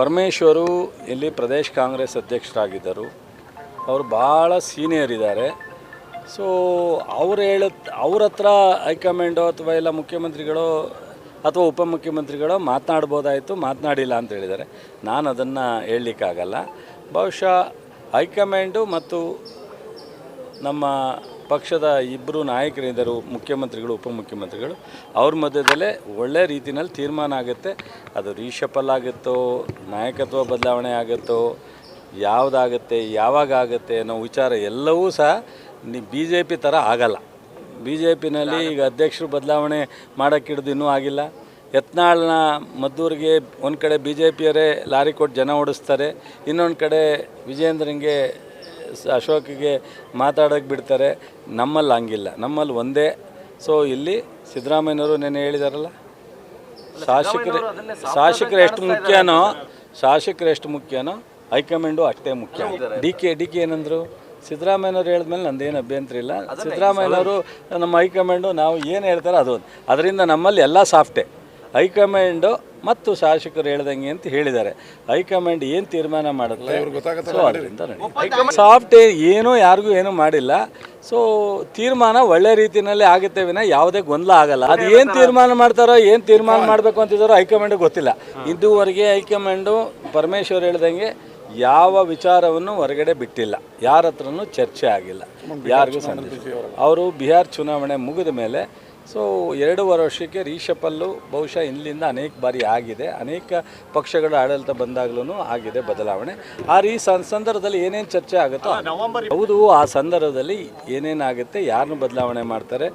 ಪರಮೇಶ್ವರು ಇಲ್ಲಿ ಪ್ರದೇಶ್ ಕಾಂಗ್ರೆಸ್ ಅಧ್ಯಕ್ಷರಾಗಿದ್ದರು. ಅವರು ಭಾಳ ಸೀನಿಯರ್ ಇದ್ದಾರೆ. ಸೊ ಅವ್ರು ಹೇಳ, ಅವ್ರ ಹತ್ರ ಹೈಕಮಾಂಡೋ ಅಥವಾ ಎಲ್ಲ ಮುಖ್ಯಮಂತ್ರಿಗಳು ಅಥವಾ ಉಪಮುಖ್ಯಮಂತ್ರಿಗಳು ಮಾತನಾಡ್ಬೋದಾಯಿತು, ಮಾತನಾಡಿಲ್ಲ ಅಂತ ಹೇಳಿದ್ದಾರೆ. ನಾನು ಅದನ್ನು ಹೇಳಲಿಕ್ಕಾಗಲ್ಲ. ಬಹುಶಃ ಹೈಕಮಾಂಡು ಮತ್ತು ನಮ್ಮ ಪಕ್ಷದ ಇಬ್ಬರು ನಾಯಕರಿದ್ದರು ಮುಖ್ಯಮಂತ್ರಿಗಳು ಉಪಮುಖ್ಯಮಂತ್ರಿಗಳು ಅವ್ರ ಮಧ್ಯದಲ್ಲೇ ಒಳ್ಳೆ ರೀತಿಯಲ್ಲಿ ತೀರ್ಮಾನ ಆಗುತ್ತೆ. ಅದು ರೀಶಫಲ್ ಆಗುತ್ತೋ ನಾಯಕತ್ವ ಬದಲಾವಣೆ ಆಗುತ್ತೋ ಯಾವುದಾಗುತ್ತೆ ಯಾವಾಗ ಆಗುತ್ತೆ ಅನ್ನೋ ವಿಚಾರ ಎಲ್ಲವೂ ಸಹ ನೀ ಬಿ ಜೆ ಪಿ ಥರ ಆಗಲ್ಲ. ಬಿ ಜೆ ಪಿನಲ್ಲಿ ಈಗ ಅಧ್ಯಕ್ಷರು ಬದಲಾವಣೆ ಮಾಡೋಕ್ಕಿಡ್ದು ಇನ್ನೂ ಆಗಿಲ್ಲ. ಯತ್ನಾಳ್ನ ಮದ್ದೂರಿಗೆ ಒಂದು ಕಡೆ ಬಿ ಜೆ ಪಿಯವರೇ ಲಾರಿ ಕೊಟ್ಟು ಜನ ಓಡಿಸ್ತಾರೆ ಇನ್ನೊಂದು ಕಡೆ ವಿಜೇಂದ್ರಂಗೆ ಸ- ಅಶೋಕ್ಗೆ ಮಾತಾಡೋಕ್ಕೆ ಬಿಡ್ತಾರೆ. ನಮ್ಮಲ್ಲಿ ಹಂಗಿಲ್ಲ. ನಮ್ಮಲ್ಲಿ ಒಂದೇ. ಸೊ ಇಲ್ಲಿ ಸಿದ್ದರಾಮಯ್ಯನವರು ನೆನೆ ಹೇಳಿದಾರಲ್ಲ? ಶಾಸಕರು ಶಾಸಕರು ಎಷ್ಟು ಮುಖ್ಯನೋ ಶಾಸಕರು ಎಷ್ಟು ಮುಖ್ಯನೋ ಹೈಕಮಾಂಡು ಅಷ್ಟೇ ಮುಖ್ಯ. ಡಿ ಕೆ ಡಿ ಕೆ ಏನಂದ್ರು? ಸಿದ್ದರಾಮಯ್ಯನವ್ರು ಹೇಳಿದ್ಮೇಲೆ ನಂದೇನು ಅಭ್ಯಂತರ ಇಲ್ಲ. ಸಿದ್ದರಾಮಯ್ಯನವರು ನಮ್ಮ ಹೈಕಮಾಂಡು ನಾವು ಏನು ಹೇಳ್ತಾರೋ ಅದು. ಅದರಿಂದ ನಮ್ಮಲ್ಲಿ ಎಲ್ಲ ಸಾಫ್ಟೇ. ಹೈಕಮಾಂಡು ಮತ್ತು ಶಾಸಕರು ಹೇಳ್ದಂಗೆ ಅಂತ ಹೇಳಿದ್ದಾರೆ. ಹೈಕಮಾಂಡ್ ಏನು ತೀರ್ಮಾನ ಮಾಡುತ್ತೆ? ಸೊ ಅದರಿಂದ ಸಾಫ್ಟ್ ಏನೂ ಯಾರಿಗೂ ಏನೂ ಮಾಡಿಲ್ಲ. ಸೊ ತೀರ್ಮಾನ ಒಳ್ಳೆ ರೀತಿಯಲ್ಲಿ ಆಗುತ್ತೆ ವಿನ ಯಾವುದೇ ಗೊಂದಲ ಆಗಲ್ಲ. ಅದು ಏನು ತೀರ್ಮಾನ ಮಾಡ್ತಾರೋ ಏನು ತೀರ್ಮಾನ ಮಾಡಬೇಕು ಅಂತಿದ್ದಾರೋ ಹೈಕಮಾಂಡ್ ಗೊತ್ತಿಲ್ಲ. ಇದುವರೆಗೆ ಹೈಕಮಾಂಡು ಪರಮೇಶ್ವರ್ ಹೇಳ್ದಂಗೆ ಯಾವ ವಿಚಾರವನ್ನು ಹೊರಗಡೆ ಬಿಟ್ಟಿಲ್ಲ. ಯಾರ ಹತ್ರನೂ ಚರ್ಚೆ ಆಗಿಲ್ಲ. ಯಾರಿಗೂ ಸಂದೇಶ ಅವರು ಬಿಹಾರ್ ಚುನಾವಣೆ ಮುಗಿದ ಮೇಲೆ ಸೊ ಎರಡೂವರೆ ವರ್ಷಕ್ಕೆ ರೀಶಪಲ್ಲು ಬಹುಶಃ ಇಲ್ಲಿಂದ ಅನೇಕ ಬಾರಿ ಆಗಿದೆ. ಅನೇಕ ಪಕ್ಷಗಳ ಆಡಳಿತ ಬಂದಾಗಲೂ ಆಗಿದೆ ಬದಲಾವಣೆ. ಆ ಈ ಸಂದರ್ಭದಲ್ಲಿ ಏನೇನು ಚರ್ಚೆ ಆಗುತ್ತೋ? ಹೌದು ಆ ಸಂದರ್ಭದಲ್ಲಿ ಏನೇನಾಗುತ್ತೆ ಯಾರನ್ನು ಬದಲಾವಣೆ ಮಾಡ್ತಾರೆ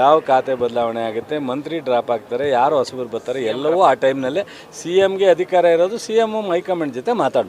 ಯಾವ ಖಾತೆ ಬದಲಾವಣೆ ಆಗುತ್ತೆ ಮಂತ್ರಿ ಡ್ರಾಪ್ ಆಗ್ತಾರೆ ಯಾರು ಹೊಸಬರು ಬರ್ತಾರೆ ಎಲ್ಲವೂ ಆ ಟೈಮ್ನಲ್ಲೇ ಸಿ ಎಮ್ಗೆ ಅಧಿಕಾರ ಇರೋದು ಸಿ ಎಂ ಹೈಕಮಾಂಡ್ ಜೊತೆ ಮಾತಾಡಿ